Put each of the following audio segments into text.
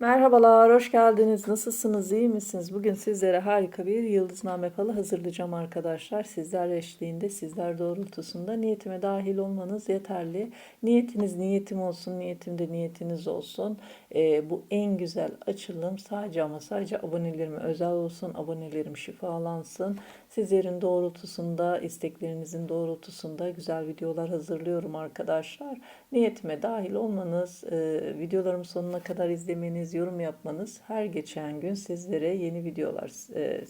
Merhabalar, hoş geldiniz. Nasılsınız, iyi misiniz? Bugün sizlere harika bir yıldızname falı hazırlayacağım arkadaşlar. Sizler eşliğinde, sizler doğrultusunda niyetime dahil olmanız yeterli. Niyetiniz niyetim olsun, niyetim de niyetiniz olsun. Ee, bu en güzel açılım sadece ama sadece abonelerime özel olsun. Abonelerim şifalansın. Sizlerin doğrultusunda, isteklerinizin doğrultusunda güzel videolar hazırlıyorum arkadaşlar. Niyetime dahil olmanız, e, videolarımı sonuna kadar izlemeniz, yorum yapmanız her geçen gün sizlere yeni videolar e,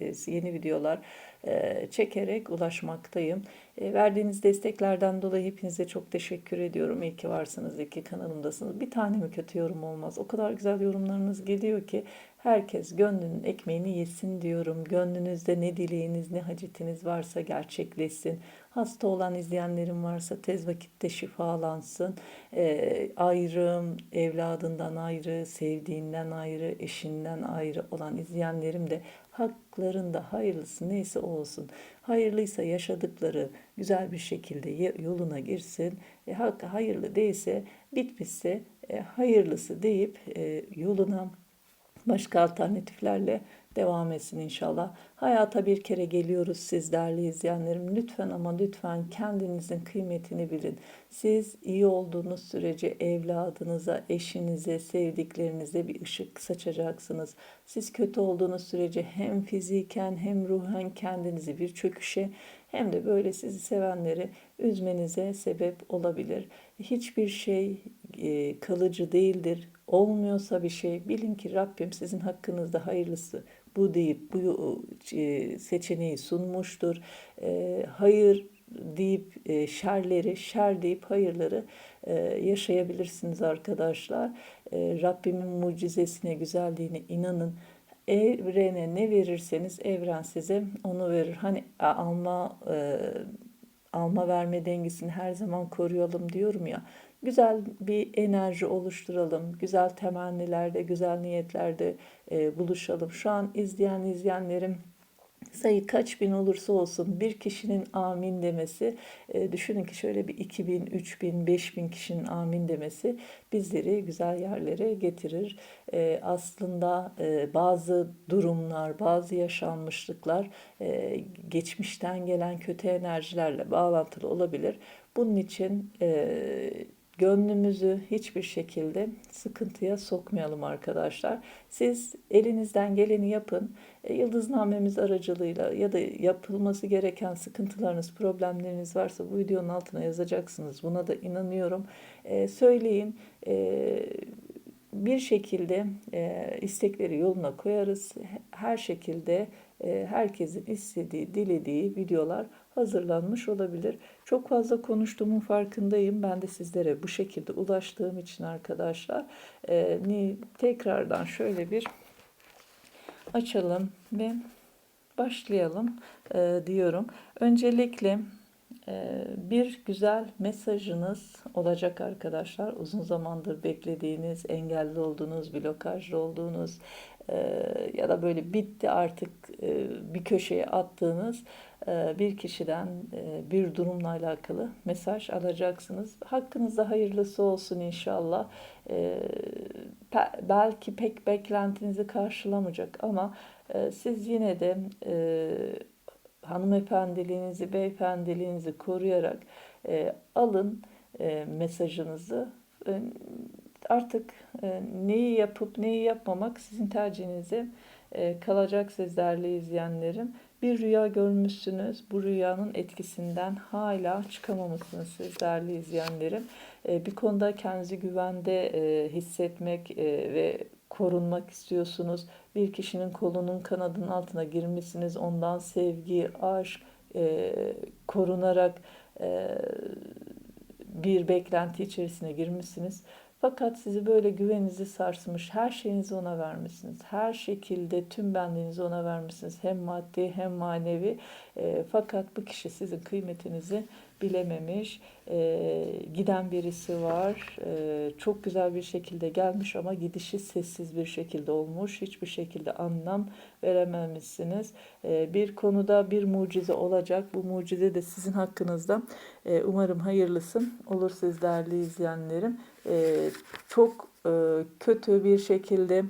e, yeni videolar çekerek ulaşmaktayım. E, verdiğiniz desteklerden dolayı hepinize çok teşekkür ediyorum. İyi ki varsınız, iyi ki kanalımdasınız. Bir tane mi kötü yorum olmaz? O kadar güzel yorumlarınız geliyor ki herkes gönlünün ekmeğini yesin diyorum. Gönlünüzde ne dileğiniz, ne hacetiniz varsa gerçekleşsin. Hasta olan izleyenlerim varsa tez vakitte şifalansın. E, ayrım, evladından ayrı, sevdiğinden ayrı, eşinden ayrı olan izleyenlerim de haklarında hayırlısı neyse o olsun. Hayırlıysa yaşadıkları güzel bir şekilde yoluna girsin. E, hak- hayırlı değilse bitmişse e, hayırlısı deyip e, yoluna başka alternatiflerle devam etsin inşallah. Hayata bir kere geliyoruz siz değerli izleyenlerim. Lütfen ama lütfen kendinizin kıymetini bilin. Siz iyi olduğunuz sürece evladınıza, eşinize, sevdiklerinize bir ışık saçacaksınız. Siz kötü olduğunuz sürece hem fiziken hem ruhen kendinizi bir çöküşe hem de böyle sizi sevenleri üzmenize sebep olabilir. Hiçbir şey e, kalıcı değildir. Olmuyorsa bir şey bilin ki Rabbim sizin hakkınızda hayırlısı bu deyip bu e, seçeneği sunmuştur. E, hayır deyip e, şerleri, şer deyip hayırları e, yaşayabilirsiniz arkadaşlar. E, Rabbimin mucizesine, güzelliğine inanın. Evrene ne verirseniz evren size onu verir. Hani alma e, alma verme dengesini her zaman koruyalım diyorum ya. Güzel bir enerji oluşturalım. Güzel temennilerde, güzel niyetlerde e, buluşalım. Şu an izleyen izleyenlerim sayı kaç bin olursa olsun bir kişinin amin demesi, e, düşünün ki şöyle bir 2000, 3000, 5000 kişinin amin demesi bizleri güzel yerlere getirir. E, aslında e, bazı durumlar, bazı yaşanmışlıklar geçmişten gelen kötü enerjilerle bağlantılı olabilir. Bunun için gönlümüzü hiçbir şekilde sıkıntıya sokmayalım arkadaşlar. Siz elinizden geleni yapın. E, Yıldıznamemiz aracılığıyla ya da yapılması gereken sıkıntılarınız, problemleriniz varsa bu videonun altına yazacaksınız. Buna da inanıyorum. E, söyleyin. E, bir şekilde e, istekleri yoluna koyarız. Her şekilde e, herkesin istediği, dilediği videolar hazırlanmış olabilir. Çok fazla konuştuğumun farkındayım. Ben de sizlere bu şekilde ulaştığım için arkadaşlar e, tekrardan şöyle bir açalım ve başlayalım e, diyorum. Öncelikle bir güzel mesajınız olacak arkadaşlar. Uzun zamandır beklediğiniz, engelli olduğunuz, blokajlı olduğunuz e, ya da böyle bitti artık e, bir köşeye attığınız e, bir kişiden bir durumla alakalı mesaj alacaksınız. Hakkınızda hayırlısı olsun inşallah. Belki pek beklentinizi karşılamayacak ama siz yine de hanımefendiliğinizi, beyefendiliğinizi koruyarak e, alın e, mesajınızı. E, artık e, neyi yapıp neyi yapmamak sizin tercihinize e, kalacak siz izleyenlerim. Bir rüya görmüşsünüz. Bu rüyanın etkisinden hala çıkamamışsınız siz değerli izleyenlerim. E, bir konuda kendinizi güvende e, hissetmek e, ve korunmak istiyorsunuz. Bir kişinin kolunun kanadının altına girmişsiniz. Ondan sevgi, aşk, e, korunarak e, bir beklenti içerisine girmişsiniz. Fakat sizi böyle güveninizi sarsmış, her şeyinizi ona vermişsiniz. Her şekilde tüm benliğinizi ona vermişsiniz. Hem maddi hem manevi. E, fakat bu kişi sizin kıymetinizi bilememiş. E, giden birisi var. E, çok güzel bir şekilde gelmiş ama gidişi sessiz bir şekilde olmuş. Hiçbir şekilde anlam verememişsiniz. E, bir konuda bir mucize olacak. Bu mucize de sizin hakkınızda. E, umarım hayırlısı olur siz değerli izleyenlerim. E, çok e, kötü bir şekilde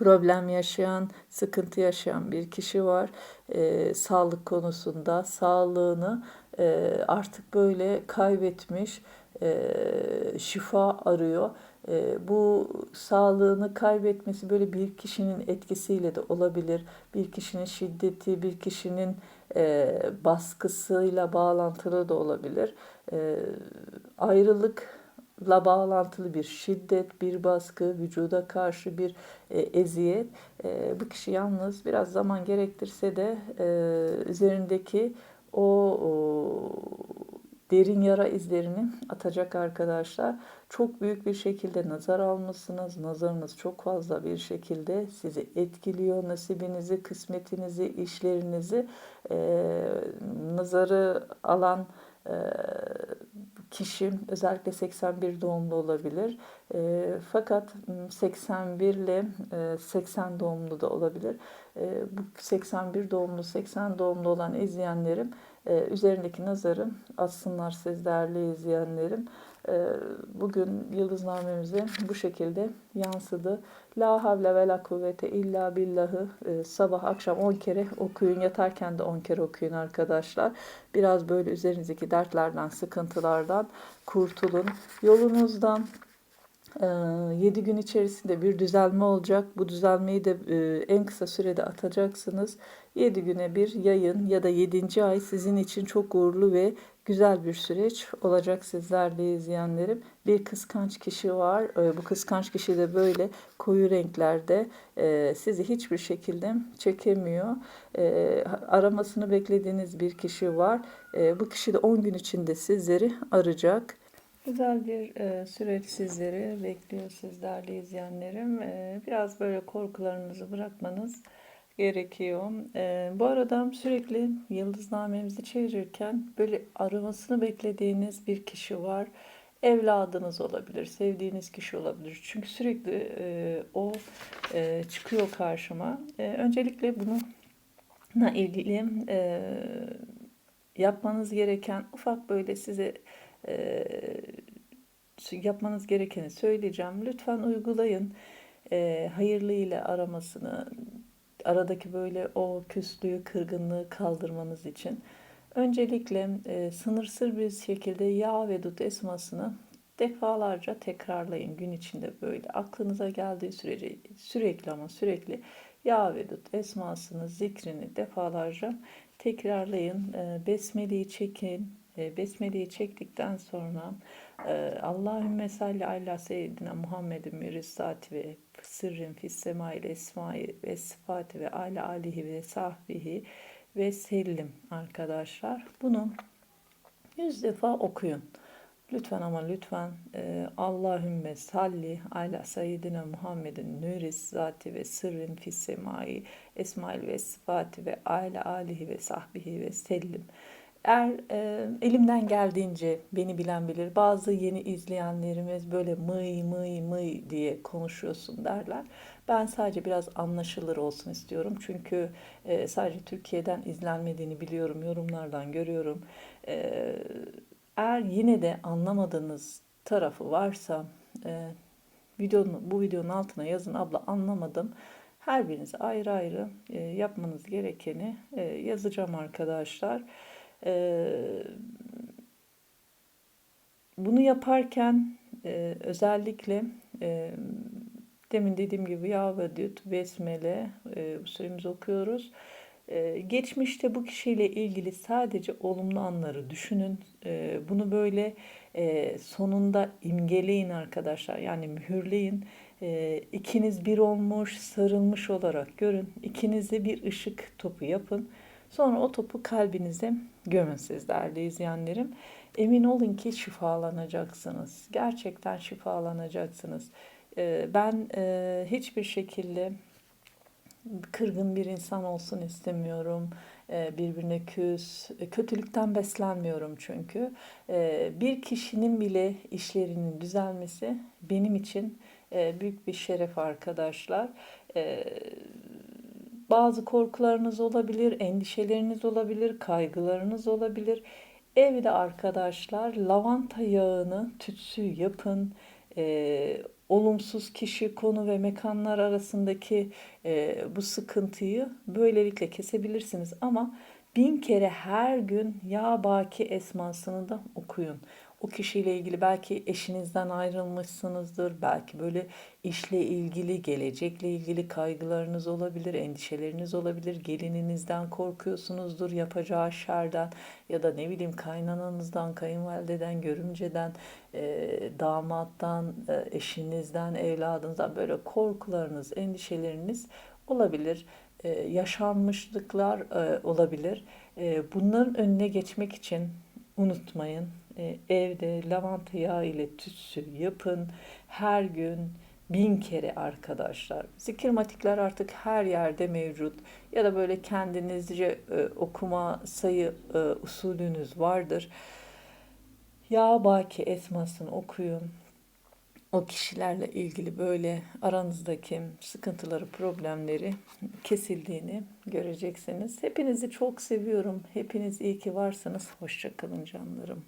problem yaşayan, sıkıntı yaşayan bir kişi var. E, sağlık konusunda sağlığını e, artık böyle kaybetmiş, e, şifa arıyor. E, bu sağlığını kaybetmesi böyle bir kişinin etkisiyle de olabilir. Bir kişinin şiddeti, bir kişinin e, baskısıyla bağlantılı da olabilir. E, ayrılıkla bağlantılı bir şiddet, bir baskı, vücuda karşı bir e, eziyet. E, bu kişi yalnız biraz zaman gerektirse de e, üzerindeki o, o derin yara izlerini atacak arkadaşlar. Çok büyük bir şekilde nazar almışsınız. Nazarınız çok fazla bir şekilde sizi etkiliyor. Nasibinizi, kısmetinizi, işlerinizi e, nazarı alan e, kişi özellikle 81 doğumlu olabilir. E, fakat 81 ile e, 80 doğumlu da olabilir. E, bu 81 doğumlu, 80 doğumlu olan izleyenlerim e, üzerindeki nazarı atsınlar siz değerli izleyenlerim. E, bugün yıldıznamemize bu şekilde yansıdı. La havle ve la kuvvete illa billahı e, sabah akşam 10 kere okuyun. Yatarken de 10 kere okuyun arkadaşlar. Biraz böyle üzerinizdeki dertlerden, sıkıntılardan kurtulun. Yolunuzdan 7 gün içerisinde bir düzelme olacak. Bu düzelmeyi de en kısa sürede atacaksınız. 7 güne bir yayın ya da 7. ay sizin için çok uğurlu ve güzel bir süreç olacak sizlerle izleyenlerim. Bir kıskanç kişi var. Bu kıskanç kişi de böyle koyu renklerde sizi hiçbir şekilde çekemiyor. Aramasını beklediğiniz bir kişi var. Bu kişi de 10 gün içinde sizleri arayacak. Güzel bir e, süreç sizleri bekliyor sizlerle izleyenlerim. E, biraz böyle korkularınızı bırakmanız gerekiyor. E, bu arada sürekli yıldıznamemizi çevirirken böyle aramasını beklediğiniz bir kişi var. Evladınız olabilir, sevdiğiniz kişi olabilir. Çünkü sürekli e, o e, çıkıyor karşıma. E, öncelikle bununla ilgili e, yapmanız gereken ufak böyle size e, yapmanız gerekeni söyleyeceğim. Lütfen uygulayın. E, hayırlı ile aramasını, aradaki böyle o küslüğü, kırgınlığı kaldırmanız için. Öncelikle e, sınırsız bir şekilde ya ve dut esmasını defalarca tekrarlayın gün içinde böyle. Aklınıza geldiği sürece sürekli ama sürekli ya ve dut esmasını, zikrini defalarca tekrarlayın. E, besmeleyi çekin, e, Besmele'yi çektikten sonra Allahümme salli ala seyyidina Muhammedin mürisati ve sırrin fis semail esmai ve sıfatı ve ala alihi ve sahbihi ve sellim arkadaşlar. Bunu yüz defa okuyun. Lütfen ama lütfen e, Allahümme salli ala seyyidina Muhammedin nüris zati ve sırrin fis semai esmail ve sıfatı ve ala alihi ve sahbihi ve sellim. Eğer e, elimden geldiğince beni bilen bilir. Bazı yeni izleyenlerimiz böyle mıy mıy mıy diye konuşuyorsun derler. Ben sadece biraz anlaşılır olsun istiyorum. Çünkü e, sadece Türkiye'den izlenmediğini biliyorum. Yorumlardan görüyorum. E, eğer yine de anlamadığınız tarafı varsa e, videonun, bu videonun altına yazın abla anlamadım. Her birinize ayrı ayrı e, yapmanız gerekeni e, yazacağım arkadaşlar. Ee, bunu yaparken e, özellikle e, demin dediğim gibi ya ve düt, besmele e, bu süremizi okuyoruz. E, geçmişte bu kişiyle ilgili sadece olumlu anları düşünün. E, bunu böyle e, sonunda imgeleyin arkadaşlar. Yani mühürleyin. E, ikiniz bir olmuş, sarılmış olarak görün. İkinize bir ışık topu yapın. Sonra o topu kalbinize gömün siz değerli izleyenlerim. Emin olun ki şifalanacaksınız. Gerçekten şifalanacaksınız. Ee, ben e, hiçbir şekilde kırgın bir insan olsun istemiyorum. Ee, birbirine küs, kötülükten beslenmiyorum çünkü. Ee, bir kişinin bile işlerinin düzelmesi benim için e, büyük bir şeref arkadaşlar. Bazı korkularınız olabilir, endişeleriniz olabilir, kaygılarınız olabilir. Evde arkadaşlar lavanta yağını tütsü yapın. E, olumsuz kişi, konu ve mekanlar arasındaki e, bu sıkıntıyı böylelikle kesebilirsiniz. Ama bin kere her gün Ya Baki esmasını da okuyun. O kişiyle ilgili belki eşinizden ayrılmışsınızdır. Belki böyle işle ilgili, gelecekle ilgili kaygılarınız olabilir, endişeleriniz olabilir. Gelininizden korkuyorsunuzdur, yapacağı şerden ya da ne bileyim kaynananızdan, kayınvalideden, görümceden, e, damattan, e, eşinizden, evladınızdan böyle korkularınız, endişeleriniz olabilir. E, yaşanmışlıklar e, olabilir. E, bunların önüne geçmek için unutmayın. E, evde lavanta yağı ile tütsü yapın. Her gün bin kere arkadaşlar. Zikirmatikler artık her yerde mevcut. Ya da böyle kendinizce e, okuma sayı e, usulünüz vardır. Ya Baki esmasını okuyun. O kişilerle ilgili böyle aranızdaki sıkıntıları, problemleri kesildiğini göreceksiniz. Hepinizi çok seviyorum. Hepiniz iyi ki varsınız. Hoşçakalın canlarım.